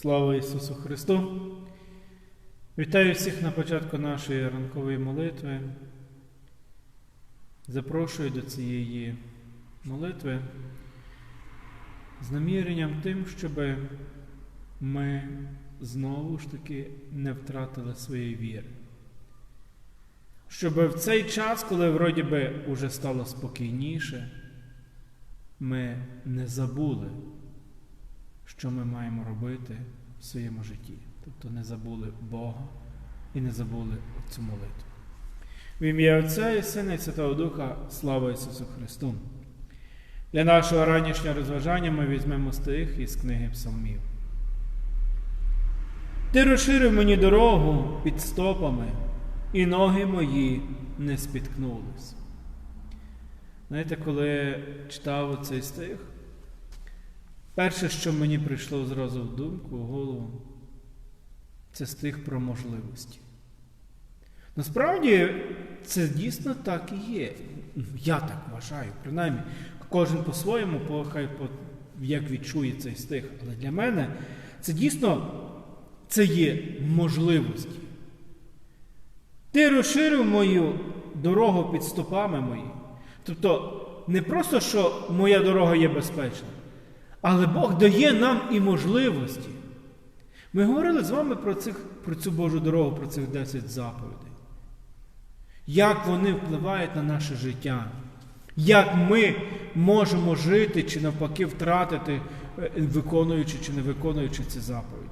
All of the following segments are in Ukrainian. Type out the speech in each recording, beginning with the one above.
Слава Ісусу Христу! Вітаю всіх на початку нашої ранкової молитви. Запрошую до цієї молитви з наміренням тим, щоб ми знову ж таки не втратили своєї віри. Щоб в цей час, коли вроді би уже стало спокійніше, ми не забули, що ми маємо робити в своєму житті. Тобто не забули Бога і не забули цю молитву. В ім'я Отця і Сина і Святого Духа, слава Ісусу Христу! Для нашого ранішнього розважання ми візьмемо стих із книги Псалмів. Ти розширив мені дорогу під стопами, і ноги мої не спіткнулись. Знаєте, коли читав цей стих, перше, що мені прийшло зразу в думку, в голову, це стих про можливості. Насправді, це дійсно так і є. Я так вважаю, принаймні, кожен по-своєму, хай як відчує цей стих. Але для мене це дійсно це є можливості. Ти розширив мою дорогу під стопами мої. Тобто, не просто, що моя дорога є безпечна, але Бог дає нам і можливості. Ми говорили з вами про, цих, про цю Божу дорогу, про цих 10 заповідей. Як вони впливають на наше життя, як ми можемо жити чи навпаки втратити, виконуючи чи не виконуючи ці заповіді.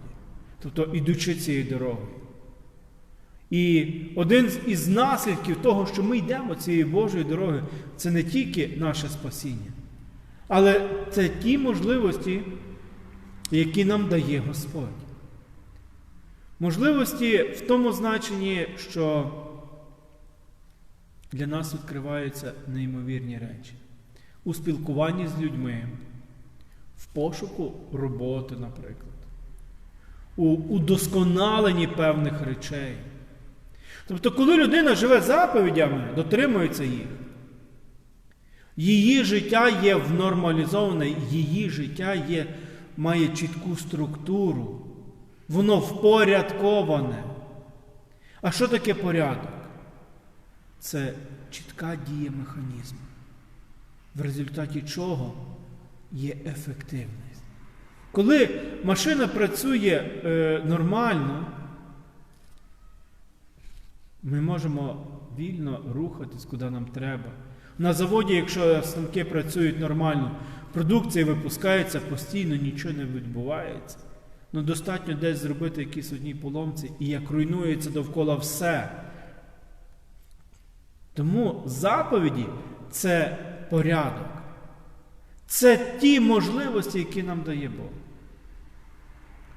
Тобто, ідучи цією дорогою. І один із наслідків того, що ми йдемо цією Божою дорогою, це не тільки наше спасіння, але це ті можливості, які нам дає Господь. Можливості в тому значенні, що для нас відкриваються неймовірні речі. У спілкуванні з людьми, в пошуку роботи, наприклад, у удосконаленні певних речей. Тобто, коли людина живе заповідями, дотримується їх, її життя є внормалізоване, її життя є, має чітку структуру, воно впорядковане. А що таке порядок? Це чітка дія механізму, в результаті чого є ефективність. Коли машина працює е, нормально, ми можемо вільно рухатись, куди нам треба. На заводі, якщо станки працюють нормально, продукція випускається постійно, нічого не відбувається. Ну, достатньо десь зробити якісь одні поломці, і як руйнується довкола все. Тому заповіді це порядок. Це ті можливості, які нам дає Бог.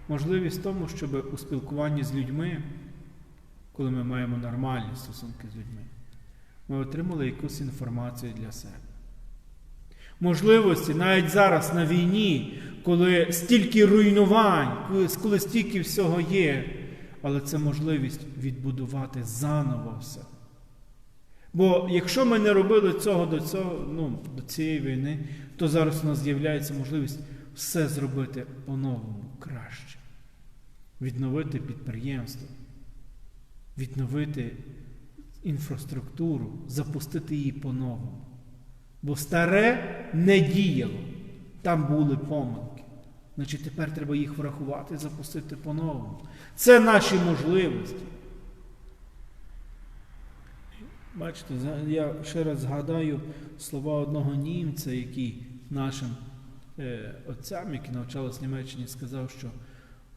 Можливість в тому, щоб у спілкуванні з людьми коли ми маємо нормальні стосунки з людьми, ми отримали якусь інформацію для себе. Можливості навіть зараз на війні, коли стільки руйнувань, коли стільки всього є, але це можливість відбудувати заново все. Бо якщо ми не робили цього до цього, ну, до цієї війни, то зараз у нас з'являється можливість все зробити по-новому краще, відновити підприємство відновити інфраструктуру, запустити її по-новому. Бо старе не діяло, там були помилки. Значить, тепер треба їх врахувати запустити по-новому. Це наші можливості. Бачите, я ще раз згадаю слова одного німця, який нашим е, отцям, які навчалися в Німеччині, сказав, що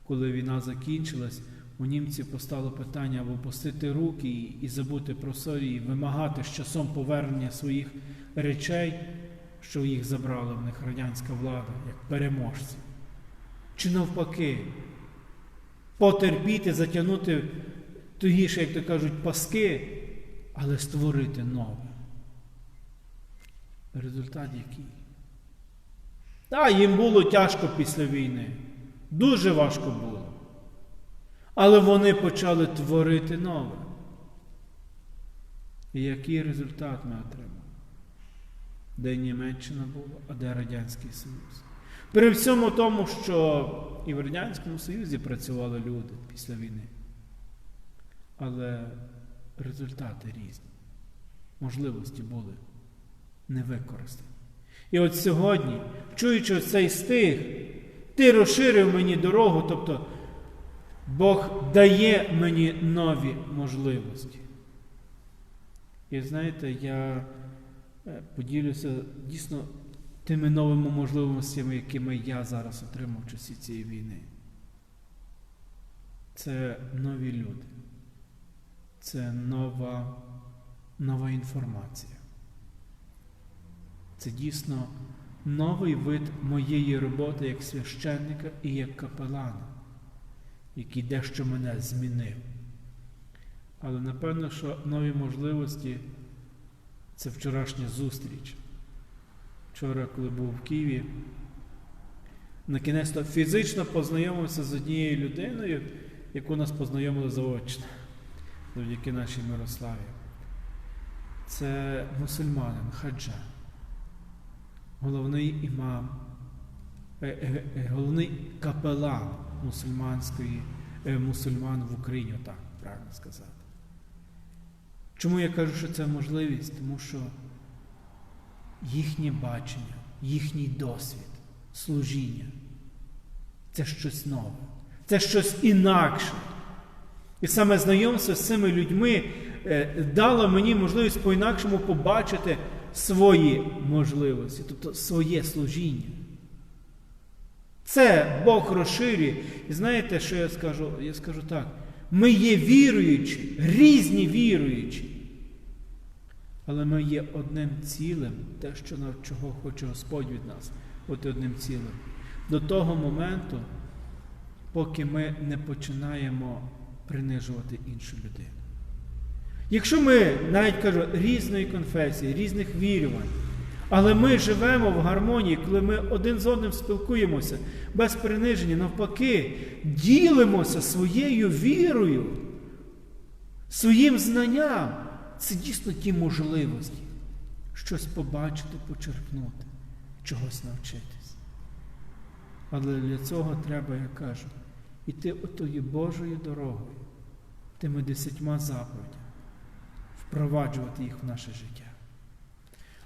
коли війна закінчилась, у німців постало питання або опустити руки і забути про сорі, і вимагати з часом повернення своїх речей, що їх забрала в них радянська влада, як переможці. Чи навпаки, потерпіти, затягнути тугіше, як то кажуть, паски, але створити нове. Результат який? Так, їм було тяжко після війни. Дуже важко було. Але вони почали творити нове. І який результат ми отримали? Де Німеччина була, а де Радянський Союз? При всьому тому, що і в Радянському Союзі працювали люди після війни. Але результати різні. Можливості були не використані. І от сьогодні, чуючи цей стих, ти розширив мені дорогу, тобто Бог дає мені нові можливості. І знаєте, я е, поділюся дійсно тими новими можливостями, якими я зараз отримав в часі цієї війни. Це нові люди. Це нова, нова інформація. Це дійсно новий вид моєї роботи як священника і як капелана, який дещо мене змінив. Але напевно, що нові можливості це вчорашня зустріч. Вчора, коли був в Києві, на кінець то фізично познайомився з однією людиною, яку нас познайомили заочно, завдяки нашій Мирославі. Це мусульманин, хаджа, головний імам, головний капелан мусульманської, е, мусульман в Україні, так правильно сказати. Чому я кажу, що це можливість? Тому що їхнє бачення, їхній досвід, служіння це щось нове, це щось інакше. І саме знайомство з цими людьми е, дало мені можливість по-інакшому побачити свої можливості, тобто своє служіння. Це Бог розширює. І знаєте, що я скажу? Я скажу так. Ми є віруючі, різні віруючі. Але ми є одним цілим, те, що чого хоче Господь від нас, бути одним цілим. До того моменту, поки ми не починаємо принижувати іншу людину. Якщо ми, навіть кажу, різної конфесії, різних вірувань, але ми живемо в гармонії, коли ми один з одним спілкуємося без приниження, навпаки, ділимося своєю вірою, своїм знанням. Це дійсно ті можливості щось побачити, почерпнути, чогось навчитись. Але для цього треба, я кажу, іти отою Божою дорогою, тими десятьма заповідями, впроваджувати їх в наше життя.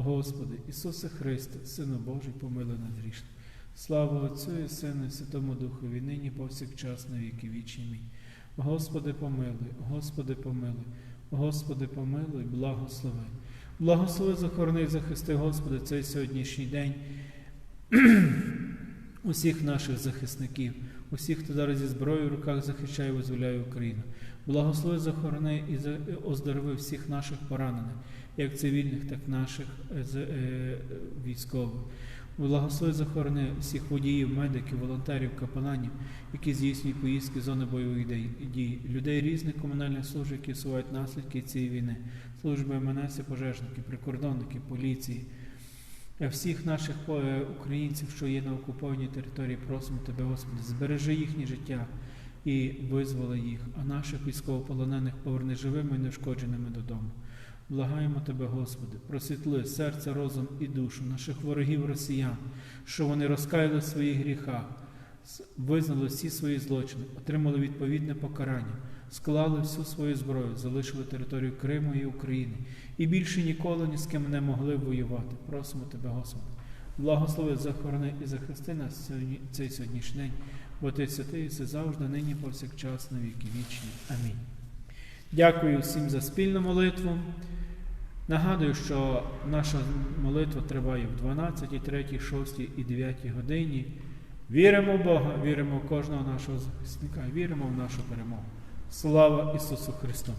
Господи, Ісусе Христе, Сину Божий, помили нас грішних. Слава Отцю і Сину, і Святому Духові, нині повсякчас на віки вічні. Амінь. Господи, помилуй, Господи, помилуй, Господи, помилуй, благослови. Благослови, захорони, захисти, Господи, цей сьогоднішній день усіх наших захисників, усіх, хто зараз зі зброєю в руках захищає визволяє Україну. Благослови, захорони і оздорови всіх наших поранених, як цивільних, так і наших військових. Благослови захорони всіх водіїв, медиків, волонтерів, капеланів, які здійснюють поїздки зони бойових дій, людей різних комунальних служб, які сувають наслідки цієї війни, служби МНС, пожежники, прикордонники, поліції, всіх наших українців, що є на окупованій території, просимо Тебе, Господи, збережи їхнє життя і визволи їх, а наших військовополонених поверни живими і неушкодженими додому. Благаємо Тебе, Господи, просвітли серце, розум і душу наших ворогів росіян, що вони розкаяли в своїх гріхах, визнали всі свої злочини, отримали відповідне покарання, склали всю свою зброю, залишили територію Криму і України і більше ніколи ні з ким не могли воювати. Просимо Тебе, Господи, благослови, захорони і захисти нас цей сьогоднішній день. Бо ти святий, все завжди, нині повсякчас, на віки вічні. Амінь. Дякую всім за спільну молитву. Нагадую, що наша молитва триває в 12, 3, 6 і 9 годині. Віримо в Бога, віримо в кожного нашого захисника, віримо в нашу перемогу. Слава Ісусу Христу!